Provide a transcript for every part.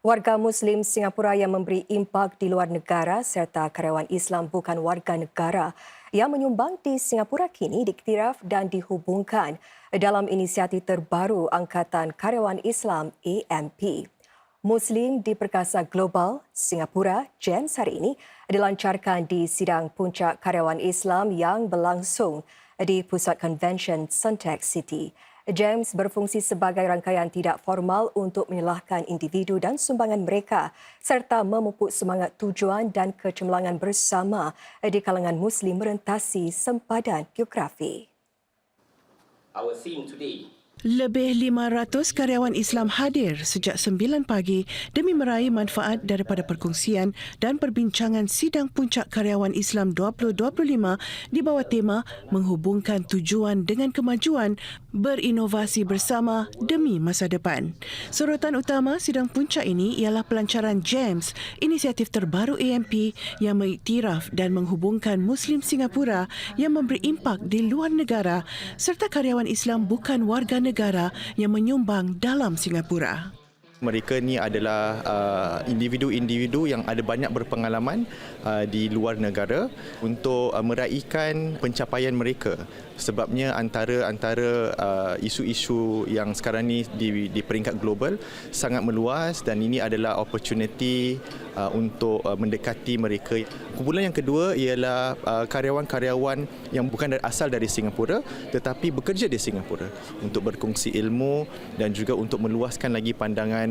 Warga Muslim Singapura yang memberi impak di luar negara serta karyawan Islam bukan warga negara yang menyumbang di Singapura kini diktiraf dan dihubungkan dalam inisiatif terbaru Angkatan Karyawan Islam AMP. Muslim di Perkasa Global Singapura GEMS hari ini dilancarkan di sidang puncak karyawan Islam yang berlangsung di Pusat Convention Suntec City. GEMS berfungsi sebagai rangkaian tidak formal untuk menyalahkan individu dan sumbangan mereka serta memupuk semangat tujuan dan kecemerlangan bersama di kalangan Muslim merentasi sempadan geografi. Our theme today Lebih 500 karyawan Islam hadir sejak 9 pagi demi meraih manfaat daripada perkongsian dan perbincangan sidang puncak karyawan Islam 2025 di bawah tema menghubungkan tujuan dengan kemajuan berinovasi bersama demi masa depan. Sorotan utama sidang puncak ini ialah pelancaran GEMS, inisiatif terbaru AMP yang mengiktiraf dan menghubungkan Muslim Singapura yang memberi impak di luar negara serta karyawan Islam bukan warga negara negara yang menyumbang dalam Singapura. Mereka ni adalah uh, individu-individu yang ada banyak berpengalaman uh, di luar negara untuk uh, meraihkan pencapaian mereka. Sebabnya antara antara uh, isu-isu yang sekarang ni di, di peringkat global sangat meluas dan ini adalah opportunity uh, untuk uh, mendekati mereka. Kumpulan yang kedua ialah uh, karyawan-karyawan yang bukan asal dari Singapura tetapi bekerja di Singapura untuk berkongsi ilmu dan juga untuk meluaskan lagi pandangan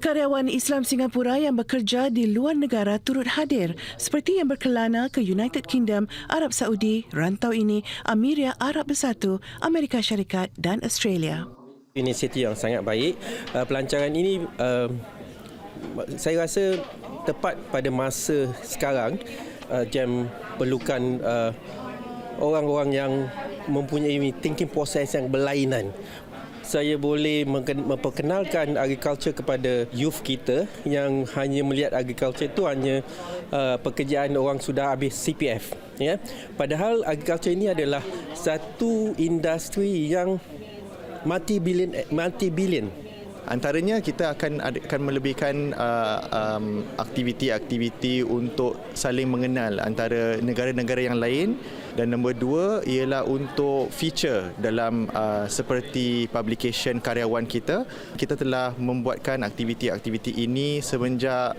Karyawan Islam Singapura yang bekerja di luar negara turut hadir seperti yang berkelana ke United Kingdom, Arab Saudi, rantau ini, Amiria Arab Bersatu, Amerika Syarikat dan Australia. inisiatif yang sangat baik. Uh, pelancaran ini uh, saya rasa tepat pada masa sekarang uh, jam perlukan orang-orang yang mempunyai thinking proses yang berlainan saya boleh memperkenalkan agriculture kepada youth kita yang hanya melihat agriculture itu hanya uh, pekerjaan orang sudah habis CPF ya. Padahal agriculture ini adalah satu industri yang multi billion multi billion Antaranya kita akan akan melebihkan uh, um, aktiviti-aktiviti untuk saling mengenal antara negara-negara yang lain dan nombor dua ialah untuk feature dalam uh, seperti publication karyawan kita. Kita telah membuatkan aktiviti-aktiviti ini semenjak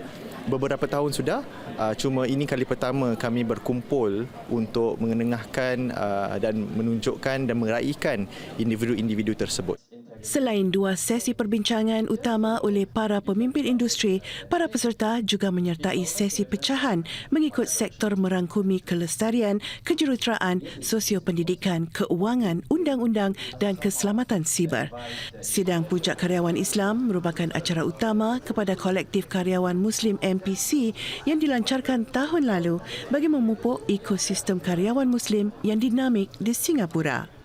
beberapa tahun sudah. Uh, cuma ini kali pertama kami berkumpul untuk mengenengahkan uh, dan menunjukkan dan meraihkan individu-individu tersebut. Selain dua sesi perbincangan utama oleh para pemimpin industri, para peserta juga menyertai sesi pecahan mengikut sektor merangkumi kelestarian, kejuruteraan, sosio-pendidikan, keuangan, undang-undang dan keselamatan siber. Sidang Puncak Karyawan Islam merupakan acara utama kepada kolektif karyawan Muslim MPC yang dilancarkan tahun lalu bagi memupuk ekosistem karyawan Muslim yang dinamik di Singapura.